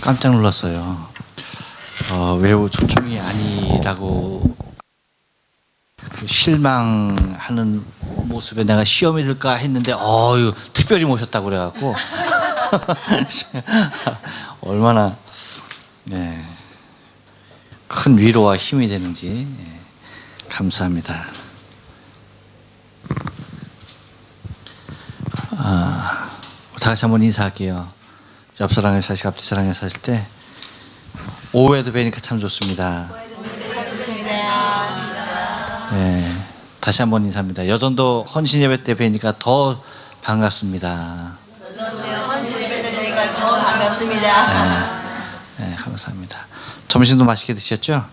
깜짝 놀랐어요. 어, 외우 초청이 아니라고 실망하는 모습에 내가 시험이 들까 했는데 어유 특별히 모셨다고 그래갖고 얼마나 네, 큰 위로와 힘이 되는지 예, 감사합니다. 아, 다 같이 한번 인사할게요. 옆사랑을 사실 앞뒤 사랑을 사실 때 오후에도 뵈니까 참 좋습니다. 네, 다시 한번 인사합니다. 여전도 헌신 예배 때 뵈니까 더 반갑습니다. 더 반갑습니다. 네, 감사합니다. 점심도 맛있게 드셨죠?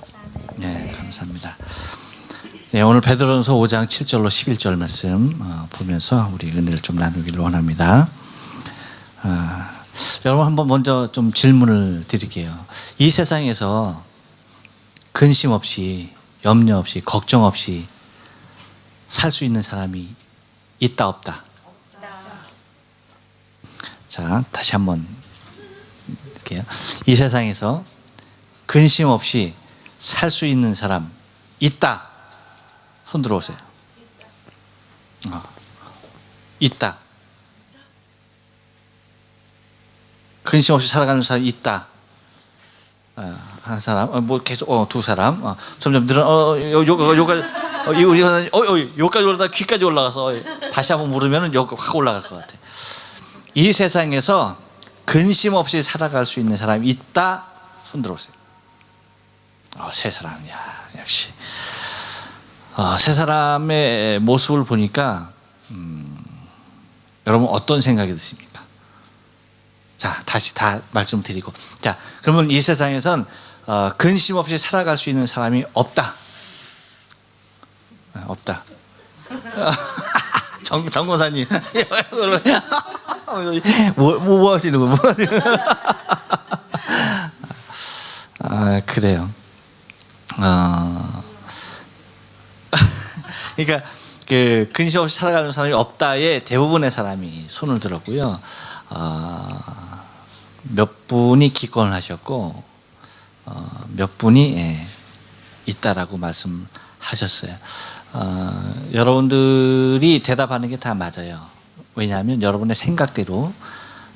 네, 감사합니다. 네, 오늘 베드로전서 5장 7절로 11절 말씀 어, 보면서 우리 은혜를 좀 나누기를 원합니다. 아, 여러분 한번 먼저 좀 질문을 드릴게요. 이 세상에서 근심 없이 염려 없이 걱정 없이 살 수 있는 사람이 있다 없다. 자, 다시 한번 드릴게요. 이 세상에서 근심 없이 살 수 있는 사람 있다. 손 들어오세요. 어. 있다. 근심 없이 살아가는 사람 있다. 어, 한 사람, 어, 뭐 계속 어, 두 사람, 어, 점점 늘어, 어, 요, 요, 요, 요가, 어, 이 우리가, 어, 어, 요까지 올라다 귀까지 올라가서 어, 다시 한번 물으면은 요가 확 올라갈 것 같아. 이 세상에서 근심 없이 살아갈 수 있는 사람이 있다. 손 들어오세요. 어, 세 사람이야, 역시. 어, 세 사람의 모습을 보니까 음, 여러분 어떤 생각이 드십니까? 자, 다시 다 말씀드리고. 자, 그러면 이 세상에선 어, 근심 없이 살아갈 수 있는 사람이 없다. 어, 없다. 정, 정고사님. 뭐, 뭐, 뭐 하시는 거, 뭐. 아, 그래요. 어, 그러니까 그 근심 없이 살아가는 사람이 없다에 대부분의 사람이 손을 들었고요. 어, 몇 분이 기권을 하셨고 어, 몇 분이 예, 있다라고 말씀하셨어요. 어, 여러분들이 대답하는 게 다 맞아요. 왜냐하면 여러분의 생각대로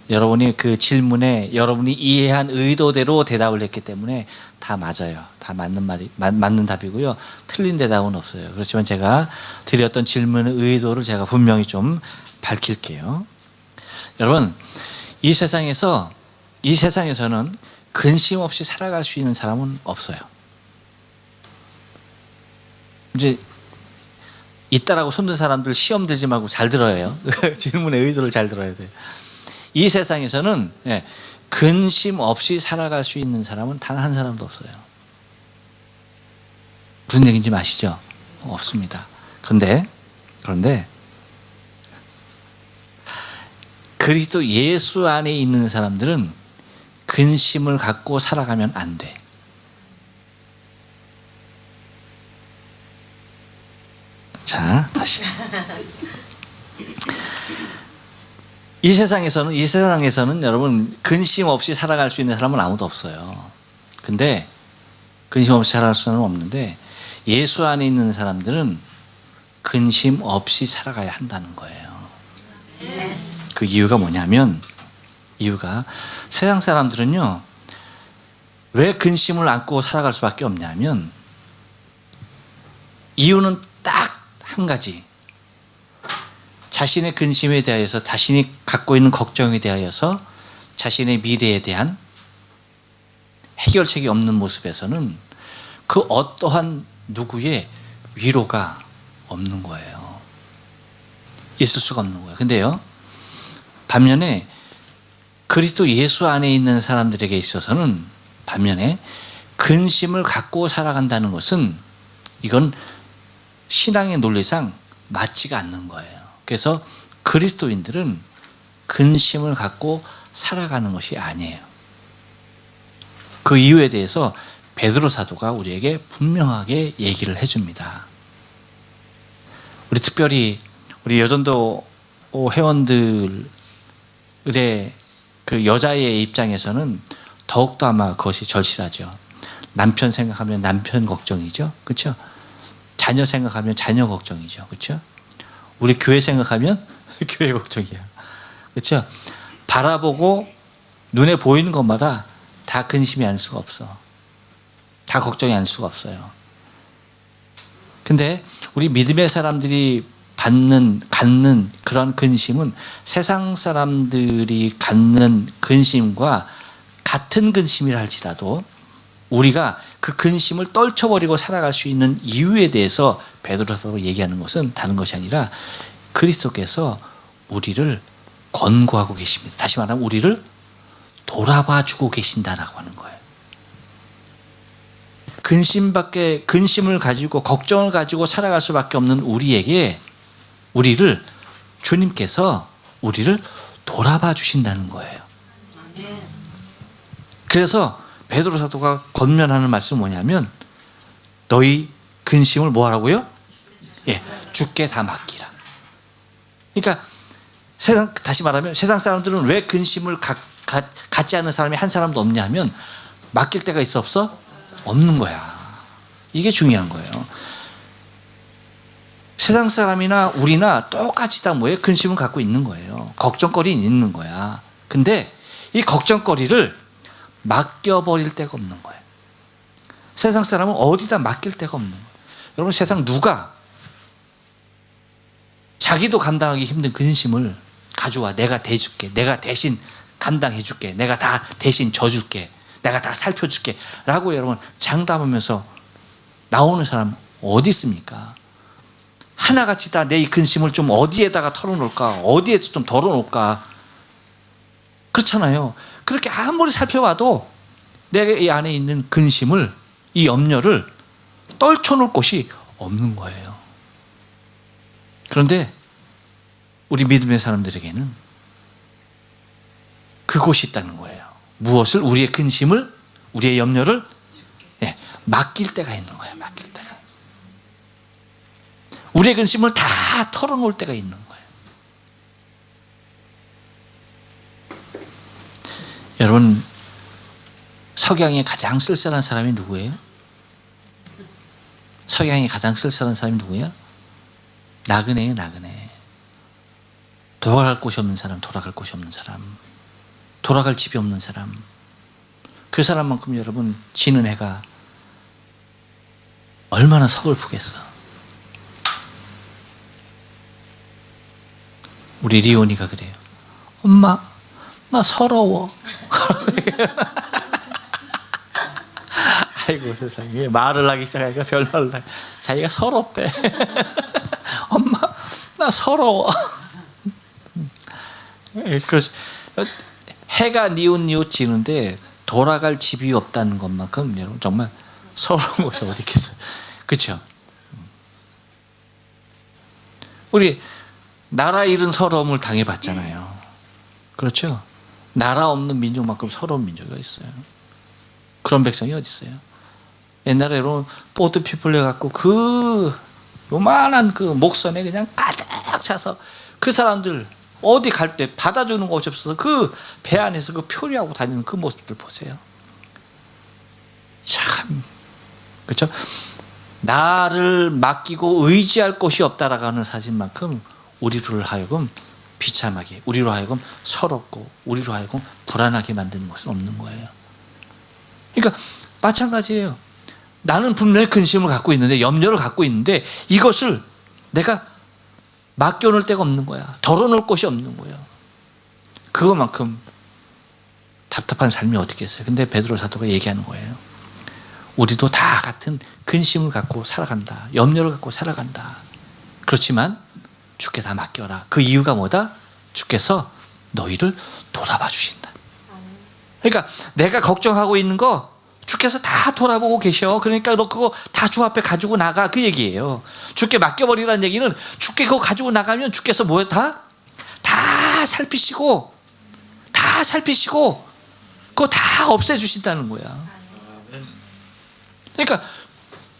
여러분이 그 질문에 여러분이 이해한 의도대로 대답을 했기 때문에 다 맞아요. 다 맞는 말이 맞, 맞는 답이고요. 틀린 대답은 없어요. 그렇지만 제가 드렸던 질문의 의도를 제가 분명히 좀 밝힐게요. 여러분 이 세상에서 이 세상에서는 근심 없이 살아갈 수 있는 사람은 없어요. 이제 있다라고 손든 사람들 시험 들지 말고 잘 들어야 해요. 질문의 의도를 잘 들어야 돼요. 이 세상에서는 예, 근심 없이 살아갈 수 있는 사람은 단 한 사람도 없어요. 무슨 얘기인지 아시죠? 없습니다. 그런데 그런데 그리스도 예수 안에 있는 사람들은 근심을 갖고 살아가면 안 돼. 자, 다시. 이 세상에서는 이 세상에서는 여러분 근심 없이 살아갈 수 있는 사람은 아무도 없어요. 근데 근심 없이 살아갈 수는 없는데 예수 안에 있는 사람들은 근심 없이 살아가야 한다는 거예요. 그 이유가 뭐냐면 이유가 세상 사람들은요 왜 근심을 안고 살아갈 수밖에 없냐면 이유는 딱 한 가지 자신의 근심에 대하여서 자신이 갖고 있는 걱정에 대하여서 자신의 미래에 대한 해결책이 없는 모습에서는 그 어떠한 누구의 위로가 없는 거예요. 있을 수가 없는 거예요. 근데요, 반면에 그리스도 예수 안에 있는 사람들에게 있어서는 반면에 근심을 갖고 살아간다는 것은 이건 신앙의 논리상 맞지가 않는 거예요. 그래서 그리스도인들은 근심을 갖고 살아가는 것이 아니에요. 그 이유에 대해서 베드로 사도가 우리에게 분명하게 얘기를 해줍니다. 우리 특별히 우리 여전도 회원들의 그 여자의 입장에서는 더욱더 아마 그것이 절실하죠. 남편 생각하면 남편 걱정이죠. 그렇죠? 자녀 생각하면 자녀 걱정이죠. 그렇죠? 우리 교회 생각하면 교회 걱정이야. 그렇죠? 바라보고 눈에 보이는 것마다 다 근심이 아닐 수가 없어. 다 걱정이 아닐 수가 없어요. 근데 우리 믿음의 사람들이 받는 갖는 그런 근심은 세상 사람들이 갖는 근심과 같은 근심이라 할지라도 우리가 그 근심을 떨쳐버리고 살아갈 수 있는 이유에 대해서 베드로서 얘기하는 것은 다른 것이 아니라 그리스도께서 우리를 권고하고 계십니다. 다시 말하면 우리를 돌아봐 주고 계신다라고 하는 거예요. 근심밖에 근심을 가지고 걱정을 가지고 살아갈 수밖에 없는 우리에게 우리를 주님께서 우리를 돌아봐 주신다는 거예요. 그래서 베드로 사도가 권면하는 말씀은 뭐냐면 너희 근심을 뭐 하라고요? 예, 주께 다 맡기라. 그러니까 세상 다시 말하면 세상 사람들은 왜 근심을 가, 가, 갖지 않는 사람이 한 사람도 없냐 하면 맡길 데가 있어 없어? 없는 거야. 이게 중요한 거예요. 세상 사람이나 우리나 똑같이 다 뭐예요? 근심을 갖고 있는 거예요. 걱정거리는 있는 거야. 근데 이 걱정거리를 맡겨버릴 데가 없는 거예요. 세상 사람은 어디다 맡길 데가 없는 거예요. 여러분 세상 누가 자기도 감당하기 힘든 근심을 가져와 내가 대줄게 내가 대신 감당해 줄게 내가 다 대신 져줄게 내가 다 살펴줄게 라고 여러분 장담하면서 나오는 사람 어디 있습니까? 하나같이 다 내 이 근심을 좀 어디에다가 털어놓을까 어디에서 좀 덜어놓을까 그렇잖아요 그렇게 아무리 살펴봐도 내가 이 안에 있는 근심을 이 염려를 떨쳐놓을 곳이 없는 거예요 그런데 우리 믿음의 사람들에게는 그곳이 있다는 거예요. 무엇을 우리의 근심을 우리의 염려를 예, 맡길 때가 있는 거예요. 맡길 때가. 우리의 근심을 다 털어놓을 때가 있는 거예요. 여러분 석양에 가장 쓸쓸한 사람이 누구예요? 석양에 가장 쓸쓸한 사람이 누구야? 나그네예요, 나그네. 돌아갈 곳이 없는 사람, 돌아갈 곳이 없는 사람, 돌아갈 집이 없는 사람. 그 사람만큼 여러분 지는 해가 얼마나 서글프겠어. 우리 리온이가 그래요. 엄마, 나 서러워. 아이고 세상에 말을 하기 시작하니까 별말을 하. 자기가 서럽대. 엄마, 나 서러워. 예, 그 해가 니웃니웃 지는데 돌아갈 집이 없다는 것만큼 여러분 정말 서러운 것이 어디 있겠어요. 그렇죠? 우리 나라 잃은 서러움을 당해봤잖아요. 그렇죠? 나라 없는 민족만큼 서러운 민족이 있어요. 그런 백성이 어디 있어요? 옛날에 여러분 보트 피플 해갖고 그 요만한 그 목선에 그냥 가득 차서 그 사람들 어디 갈 때 받아주는 곳이 없어서 그 배 안에서 그 표류하고 다니는 그 모습들 보세요. 참 그렇죠? 나를 맡기고 의지할 곳이 없다라고 하는 사실만큼 우리를 하여금 비참하게 우리로 하여금 서럽고 우리로 하여금 불안하게 만드는 것은 없는 거예요. 그러니까 마찬가지예요. 나는 분명히 근심을 갖고 있는데 염려를 갖고 있는데 이것을 내가 맡겨놓을 데가 없는 거야. 덜어놓을 곳이 없는 거예요. 그것만큼 답답한 삶이 어디 있겠어요. 근데 베드로 사도가 얘기하는 거예요. 우리도 다 같은 근심을 갖고 살아간다. 염려를 갖고 살아간다. 그렇지만 주께 다 맡겨라. 그 이유가 뭐다? 주께서 너희를 돌아봐 주신다. 그러니까 내가 걱정하고 있는 거 주께서 다 돌아보고 계셔. 그러니까 너 그거 다 주 앞에 가지고 나가 그 얘기예요. 주께 맡겨버리라는 얘기는 주께 그거 가지고 나가면 주께서 뭐야 다? 다 살피시고 다 살피시고 그거 다 없애주신다는 거야. 그러니까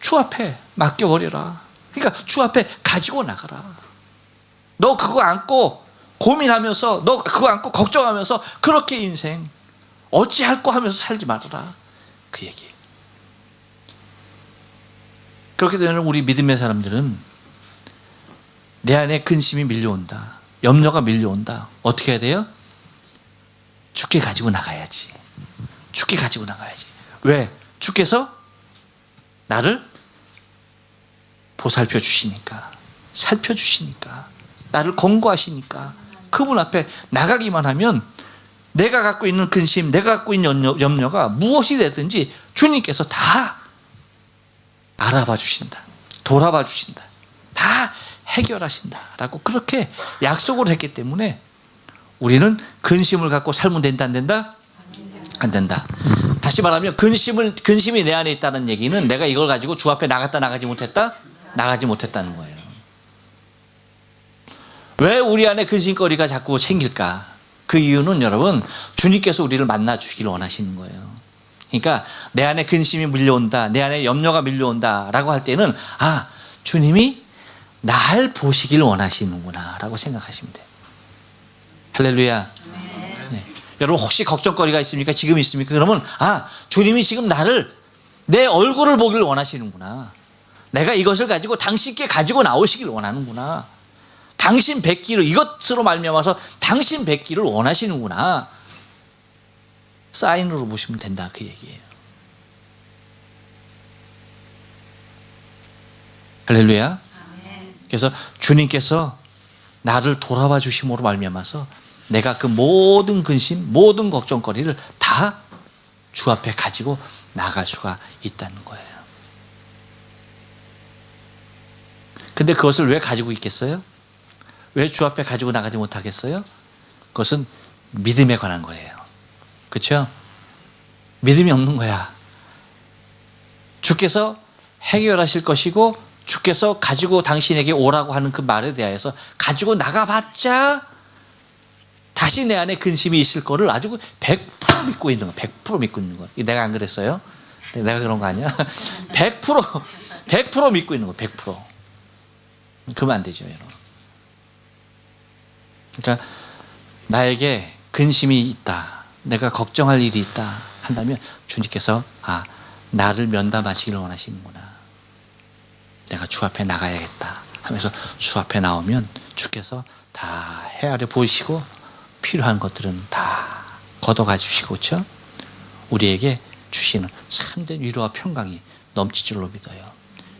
주 앞에 맡겨버려라. 그러니까 주 앞에 가지고 나가라. 너 그거 안고 고민하면서 너 그거 안고 걱정하면서 그렇게 인생 어찌할꼬 하면서 살지 말아라. 그 얘기. 그렇게 되면 우리 믿음의 사람들은 내 안에 근심이 밀려온다. 염려가 밀려온다. 어떻게 해야 돼요? 죽게 가지고 나가야지. 죽게 가지고 나가야지. 왜? 주께서 나를 보살펴 주시니까, 살펴 주시니까, 나를 권고하시니까, 그분 앞에 나가기만 하면 내가 갖고 있는 근심, 내가 갖고 있는 염려, 염려 가 무엇이 되든지 주님께서 다 알아봐 주신다. 돌아봐 주신다. 다 해결하신다 라고 그렇게 약속을 했기 때문에 우리는 근심을 갖고 살면 된다 안 된다? 안 된다. 다시 말하면 근심을 근심이 내 안에 있다는 얘기는 내가 이걸 가지고 주 앞에 나갔다 나가지 못했다? 나가지 못했다는 거예요. 왜 우리 안에 근심거리가 자꾸 생길까? 그 이유는 여러분 주님께서 우리를 만나 주시기를 원하시는 거예요. 그러니까 내 안에 근심이 밀려온다, 내 안에 염려가 밀려온다라고 할 때는 아 주님이 날 보시길 원하시는구나라고 생각하시면 돼요. 할렐루야. 네. 여러분 혹시 걱정거리가 있습니까? 지금 있습니까? 그러면 아 주님이 지금 나를 내 얼굴을 보길 원하시는구나. 내가 이것을 가지고 당신께 가지고 나오시길 원하는구나. 당신 뵙기를 이것으로 말미암아서 당신 뵙기를 원하시는구나. 사인으로 보시면 된다 그 얘기예요. 할렐루야. 그래서 주님께서 나를 돌아봐 주심으로 말미암아서 내가 그 모든 근심, 모든 걱정거리를 다 주 앞에 가지고 나갈 수가 있다는 거예요. 근데 그것을 왜 가지고 있겠어요? 왜 주 앞에 가지고 나가지 못하겠어요? 그것은 믿음에 관한 거예요. 그렇죠? 믿음이 없는 거야. 주께서 해결하실 것이고 주께서 가지고 당신에게 오라고 하는 그 말에 대하여서 가지고 나가봤자 다시 내 안에 근심이 있을 거를 아주 100% 믿고 있는 거, 100% 믿고 있는 거. 내가 안 그랬어요? 내가 그런 거 아니야? 100% 100% 믿고 있는 거, 100%. 그러면 안 되죠, 여러분. 그러니까 나에게 근심이 있다. 내가 걱정할 일이 있다 한다면 주님께서 아 나를 면담하시기를 원하시는구나. 내가 주 앞에 나가야겠다 하면서 주 앞에 나오면 주께서 다 헤아려 보시고 필요한 것들은 다 걷어가 주시고 그렇죠? 우리에게 주시는 참된 위로와 평강이 넘칠 줄로 믿어요.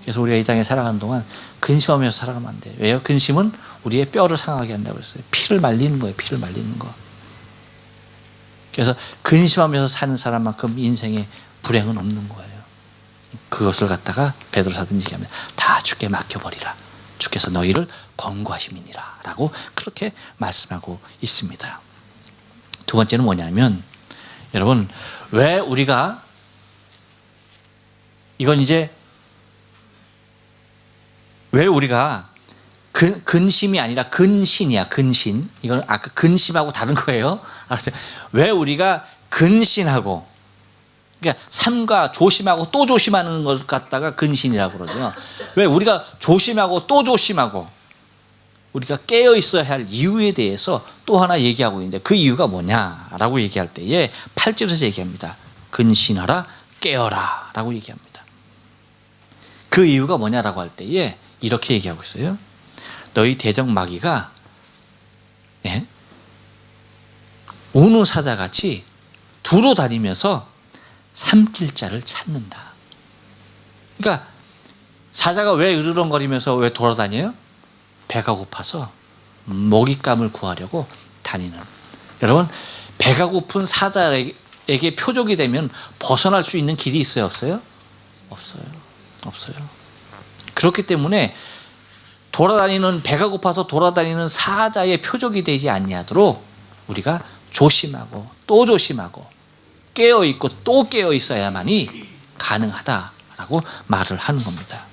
그래서 우리가 이 땅에 살아가는 동안 근심하면서 살아가면 안 돼요. 왜요? 근심은 우리의 뼈를 상하게 한다고 그랬어요. 피를 말리는 거예요. 피를 말리는 거. 그래서 근심하면서 사는 사람만큼 인생에 불행은 없는 거예요. 그것을 갖다가 베드로 사든지 얘기하면 다 주께 맡겨버리라. 주께서 너희를 권고하심이니라. 라고 그렇게 말씀하고 있습니다. 두 번째는 뭐냐면 여러분 왜 우리가 이건 이제 왜 우리가 근, 근심이 아니라 근신이야 근신. 이건 아까 근심하고 다른 거예요. 알았어요? 왜 우리가 근신하고 그러니까 삼가 조심하고 또 조심하는 것 갖다가 근신이라고 그러죠. 왜 우리가 조심하고 또 조심하고 우리가 깨어 있어야 할 이유에 대해서 또 하나 얘기하고 있는데 그 이유가 뭐냐라고 얘기할 때에 8절에서 얘기합니다. 근신하라 깨어라 라고 얘기합니다. 그 이유가 뭐냐라고 할 때에 이렇게 얘기하고 있어요 너희 대적 마귀가 예? 우는 사자 같이 두루 다니면서 삼킬 자를 찾는다. 그러니까 사자가 왜 으르렁거리면서 왜 돌아다녀요? 배가 고파서 먹잇감을 구하려고 다니는. 여러분 배가 고픈 사자에게 표적이 되면 벗어날 수 있는 길이 있어요, 없어요? 없어요, 없어요. 그렇기 때문에 돌아다니는 배가 고파서 돌아다니는 사자의 표적이 되지 아니하도록 우리가 조심하고 또 조심하고 깨어 있고 또 깨어 있어야만이 가능하다라고 말을 하는 겁니다.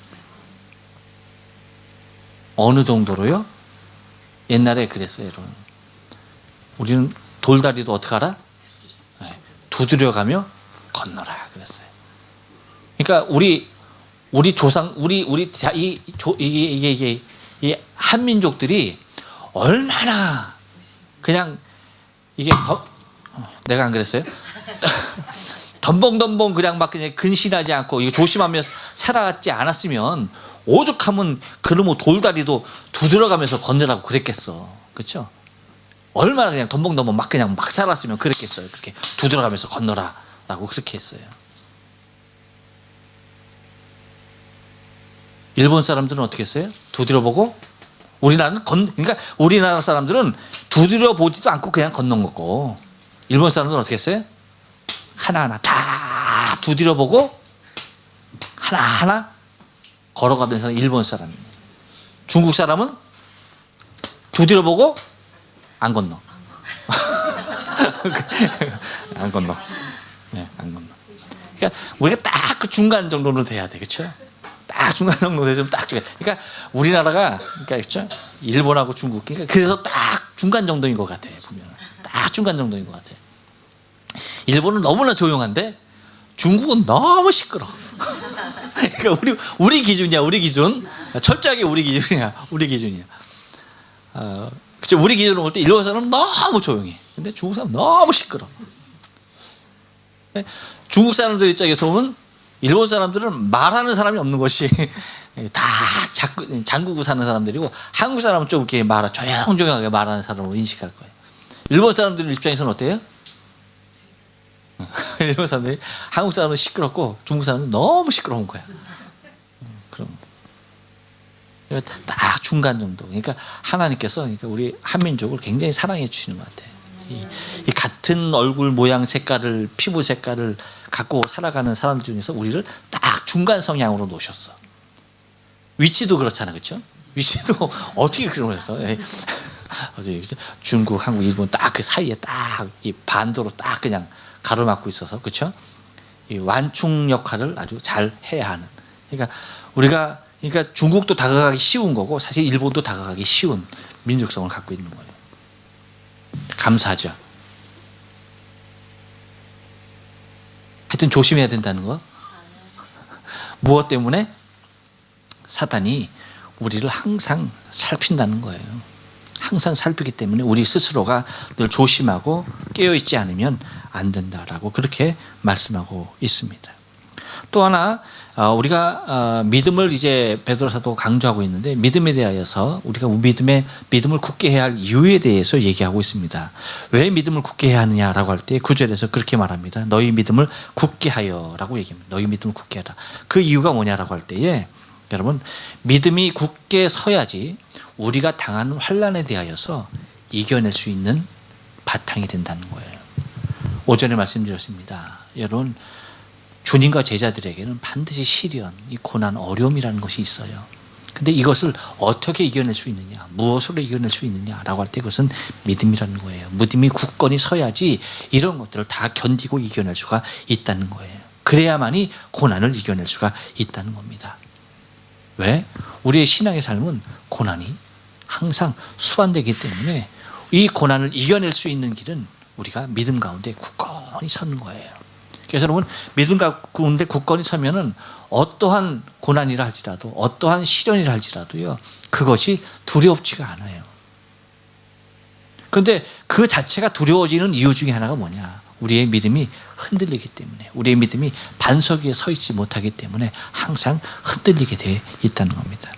어느 정도로요? 옛날에 그랬어요, 여러분. 우리는 돌다리도 어떻게 알아? 네, 두드려가며 건너라 그랬어요. 그러니까 우리 우리 조상 우리 우리 자- 이 조, 이게 이게 이 한민족들이 얼마나 그냥 이게 더, 내가 안 그랬어요? 덤벙덤벙 그냥 막 그냥 근신하지 않고 이거 조심하며 살아갔지 않았으면 오죽하면 그놈의 돌다리도 두드려가면서 건너라고 그랬겠어. 그렇죠? 얼마나 그냥 덤벙덤벙 막 그냥 막 살았으면 그랬겠어요. 그렇게 두드려가면서 건너라라고 그렇게 했어요. 일본 사람들은 어떻게 했어요? 두드려보고 우리나라는 건 그러니까 우리나라 사람들은 두드려 보지도 않고 그냥 건넌 거고 일본 사람들은 어떻게 했어요? 하나하나 다 두드려 보고 하나하나 걸어가던 사람이 일본 사람이에요. 중국 사람은 두드려 보고 안 건너. 안 건너. 네, 안 건너. 그러니까 우리가 딱 그 중간 정도로 돼야 돼, 그렇죠? 딱 중간 정도 되면 딱 중간. 그러니까 우리나라가 그러니까 그렇죠? 일본하고 중국 그러니까 그래서 딱 중간 정도인 것 같아 보면 딱 중간 정도인 것 같아. 일본은 너무나 조용한데 중국은 너무 시끄러. 그러니까 우리 우리 기준이야, 우리 기준. 철저하게 우리 기준이야, 우리 기준이야. 어, 그쵸 우리 기준으로 볼 때 일본 사람은 너무 조용해. 근데 중국 사람 은 너무 시끄러. 중국 사람들 입장에서 보면 일본 사람들은 말하는 사람이 없는 것이 다 장구, 장구고 사는 사람들이고 한국 사람은 좀 이렇게 말 조용조용하게 말하는 사람으로 인식할 거예요. 일본 사람들 입장에서는 어때요? 일본 사람들이 한국 사람은 시끄럽고 중국 사람은 너무 시끄러운 거야. 음, 그럼 그러니까 딱 중간 정도. 그러니까 하나님께서 그러니까 우리 한민족을 굉장히 사랑해 주시는 것 같아요. 이, 이 같은 얼굴 모양 색깔을 피부 색깔을 갖고 살아가는 사람들 중에서 우리를 딱 중간 성향으로 놓으셨어. 위치도 그렇잖아, 그렇죠? 위치도 어떻게? 어제 중국, 한국, 일본 딱 그 사이에 딱 이 반도로 딱 그냥 가로막고 있어서 그렇죠? 이 완충 역할을 아주 잘 해야 하는. 그러니까 우리가 그러니까 중국도 다가가기 쉬운 거고 사실 일본도 다가가기 쉬운 민족성을 갖고 있는 거예요. 감사하죠. 하여튼 조심해야 된다는 거. 무엇 때문에? 사단이 우리를 항상 살핀다는 거예요. 항상 살피기 때문에 우리 스스로가 늘 조심하고 깨어있지 않으면 안 된다라고 그렇게 말씀하고 있습니다. 또 하나 어, 우리가 어, 믿음을 이제 베드로 사도 강조하고 있는데 믿음에 대하여서 우리가 믿음에 믿음을 굳게 해야 할 이유에 대해서 얘기하고 있습니다. 왜 믿음을 굳게 해야 하느냐라고 할 때 구절에서 그렇게 말합니다. 너희 믿음을 굳게 하여라고 얘기합니다. 너희 믿음을 굳게 하라. 그 이유가 뭐냐라고 할 때에 여러분 믿음이 굳게 서야지 우리가 당하는 환란에 대하여서 이겨낼 수 있는 바탕이 된다는 거예요. 오전에 말씀드렸습니다. 여러분 주님과 제자들에게는 반드시 시련, 이 고난, 어려움이라는 것이 있어요. 근데 이것을 어떻게 이겨낼 수 있느냐, 무엇으로 이겨낼 수 있느냐라고 할 때 그것은 믿음이라는 거예요. 믿음이 굳건히 서야지 이런 것들을 다 견디고 이겨낼 수가 있다는 거예요. 그래야만이 고난을 이겨낼 수가 있다는 겁니다. 왜? 우리의 신앙의 삶은 고난이 항상 수반되기 때문에 이 고난을 이겨낼 수 있는 길은 우리가 믿음 가운데 굳건히 서는 거예요. 그래서 여러분 믿음 가운데 굳건히 서면은 어떠한 고난이라 할지라도 어떠한 시련이라 할지라도요 그것이 두렵지가 않아요. 그런데 그 자체가 두려워지는 이유 중에 하나가 뭐냐? 우리의 믿음이 흔들리기 때문에 우리의 믿음이 반석 위에 서 있지 못하기 때문에 항상 흔들리게 돼 있다는 겁니다.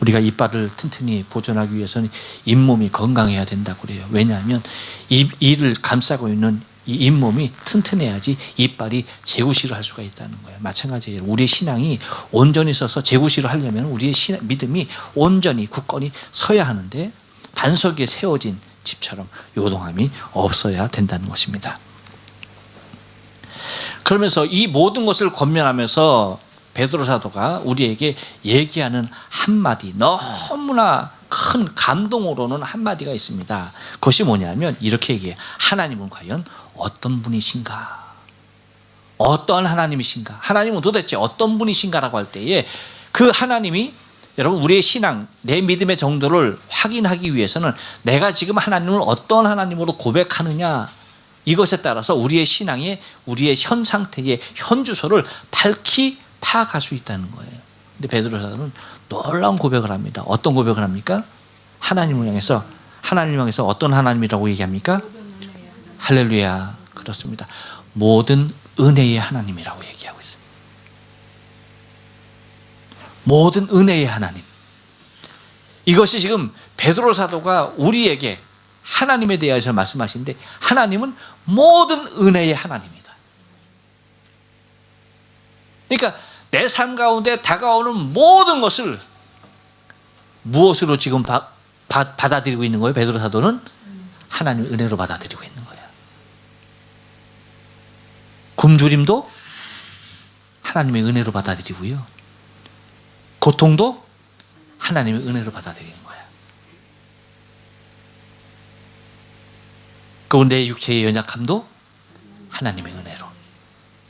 우리가 이빨을 튼튼히 보존하기 위해서는 잇몸이 건강해야 된다고 그래요. 왜냐하면 이 이를 감싸고 있는 이 잇몸이 튼튼해야지 이빨이 재구시를 할 수가 있다는 거예요. 마찬가지예요. 우리의 신앙이 온전히 서서 재구시를 하려면 우리의 신앙, 믿음이 온전히 굳건히 서야 하는데 반석 위에 세워진 집처럼 요동함이 없어야 된다는 것입니다. 그러면서 이 모든 것을 권면하면서 베드로 사도가 우리에게 얘기하는 한마디 너무나 큰 감동으로는 한마디가 있습니다. 그것이 뭐냐면 이렇게 얘기해. 하나님은 과연 어떤 분이신가? 어떠한 하나님이신가? 하나님은 도대체 어떤 분이신가라고 할 때에 그 하나님이 여러분 우리의 신앙, 내 믿음의 정도를 확인하기 위해서는 내가 지금 하나님을 어떤 하나님으로 고백하느냐 이것에 따라서 우리의 신앙의 우리의 현 상태의 현 주소를 밝히 파악할 수 있다는 거예요. 근데 베드로 사도는 놀라운 고백을 합니다. 어떤 고백을 합니까? 하나님을 향해서 하나님을 향해서 어떤 하나님이라고 얘기합니까? 할렐루야. 그렇습니다. 모든 은혜의 하나님이라고 얘기하고 있어요. 모든 은혜의 하나님. 이것이 지금 베드로 사도가 우리에게 하나님에 대해서 말씀하시는데 하나님은 모든 은혜의 하나님이다. 그러니까 내 삶 가운데 다가오는 모든 것을 무엇으로 지금 바, 바, 받아들이고 있는 거예요? 베드로 사도는 하나님의 은혜로 받아들이고 있는 거예요. 굶주림도 하나님의 은혜로 받아들이고요. 고통도 하나님의 은혜로 받아들이는 거야. 그리고 내 육체의 연약함도 하나님의 은혜로.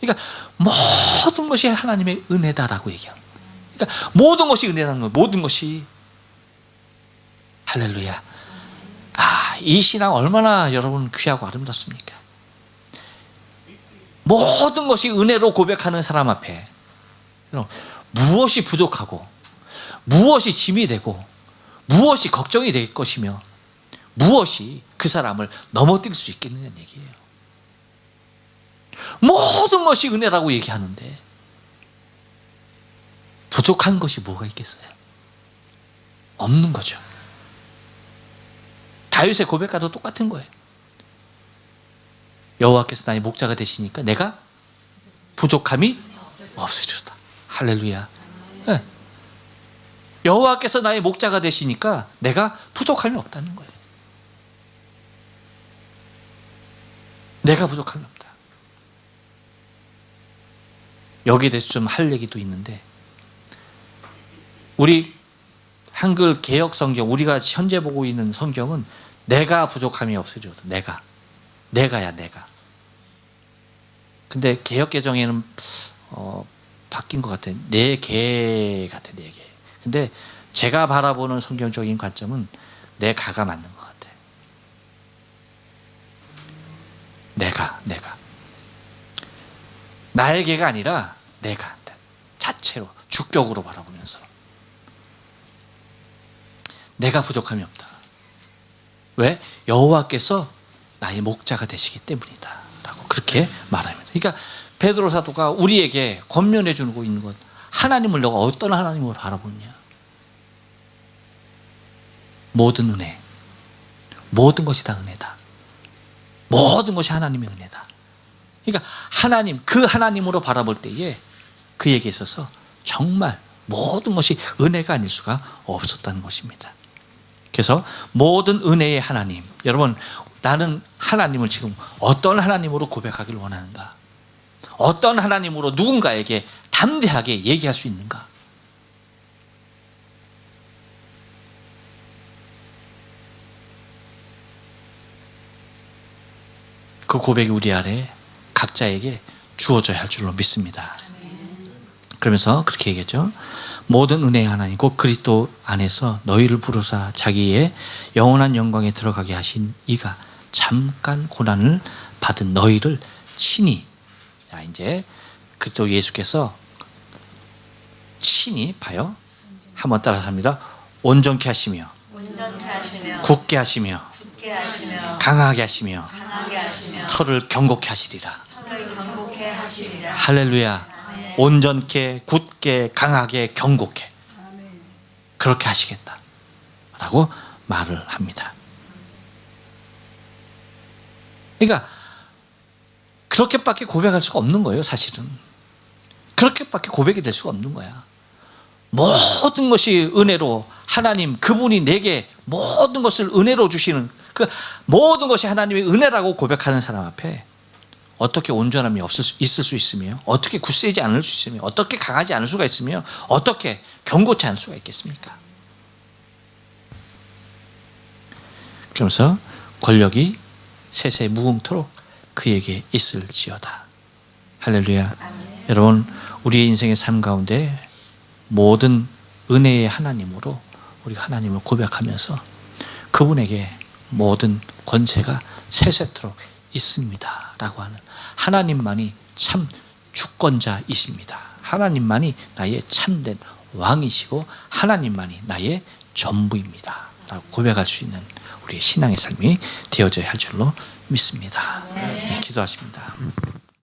그러니까 모든 것이 하나님의 은혜다라고 거예요. 그러니까 모든 것이 은혜라는 거예요. 모든 것이. 할렐루야. 아, 이 신앙 얼마나 여러분 귀하고 아름답습니까? 모든 것이 은혜로 고백하는 사람 앞에 무엇이 부족하고 무엇이 짐이 되고 무엇이 걱정이 될 것이며 무엇이 그 사람을 넘어뜨릴 수 있겠느냐는 얘기예요. 모든 것이 은혜라고 얘기하는데 부족한 것이 뭐가 있겠어요? 없는 거죠. 다윗의 고백과도 똑같은 거예요. 여호와께서 나의 목자가 되시니까 내가 부족함이 없으리로다. 할렐루야. 네. 여호와께서 나의 목자가 되시니까 내가 부족함이 없다는 거예요. 내가 부족함이 없다. 여기에 대해서 좀 할 얘기도 있는데 우리 한글 개혁 성경 우리가 현재 보고 있는 성경은 내가 부족함이 없으리로다. 내가 내가야 내가. 근데 개혁 개정에는 어, 바뀐 것 같아. 내개 같아 내 개. 근데 제가 바라보는 성경적인 관점은 내 가가 맞는 것 같아. 내가 내가 나의 개가 아니라 내가 자체로 주격으로 바라보면서 내가 부족함이 없다. 왜 여호와께서 나의 목자가 되시기 때문이다라고 그렇게 말합니다. 그러니까 베드로 사도가 우리에게 권면해 주고 있는 것 하나님을 너가 어떤 하나님으로 바라보냐? 모든 은혜, 모든 것이 다 은혜다. 모든 것이 하나님의 은혜다. 그러니까 하나님 그 하나님으로 바라볼 때에 그에게 있어서 정말 모든 것이 은혜가 아닐 수가 없었다는 것입니다. 그래서 모든 은혜의 하나님, 여러분 나는 하나님을 지금 어떤 하나님으로 고백하기를 원하는가? 어떤 하나님으로 누군가에게 담대하게 얘기할 수 있는가? 그 고백이 우리 아래 각자에게 주어져야 할 줄로 믿습니다. 그러면서 그렇게 얘기했죠. 모든 은혜의 하나님 곧 그리스도 안에서 너희를 부르사 자기의 영원한 영광에 들어가게 하신 이가 잠깐 고난을 받은 너희를 친히 자 이제 그리스도 예수께서 친히 봐요. 한번 따라서 합니다. 온전케 하시며 온전케 하시며 굳게 하시며 굳게 하시며 강하게 하시며 강하게 하시며 털을 경고케 하시리라. 혀를 경고케 하시리라. 할렐루야. 온전케, 굳게, 강하게, 경고케. 그렇게 하시겠다. 라고 말을 합니다. 그러니까, 그렇게밖에 고백할 수가 없는 거예요, 사실은. 그렇게밖에 고백이 될 수가 없는 거야. 모든 것이 은혜로 하나님, 그분이 내게 모든 것을 은혜로 주시는 그 모든 것이 하나님의 은혜라고 고백하는 사람 앞에 어떻게 온전함이 없을 수, 있을 수 있으며 어떻게 굳세지 않을 수 있으며 어떻게 강하지 않을 수가 있으며 어떻게 경고치 않을 수가 있겠습니까? 그러면서 권력이 세세 무궁토록 그에게 있을지어다. 할렐루야. 여러분 우리의 인생의 삶 가운데 모든 은혜의 하나님으로 우리가 하나님을 고백하면서 그분에게 모든 권세가 세세토록 있습니다. 라고 하는 하나님만이 참 주권자이십니다. 하나님만이 나의 참된 왕이시고 하나님만이 나의 전부입니다. 라고 고백할 수 있는 우리의 신앙의 삶이 되어져야 할 줄로 믿습니다. 네, 기도하십니다.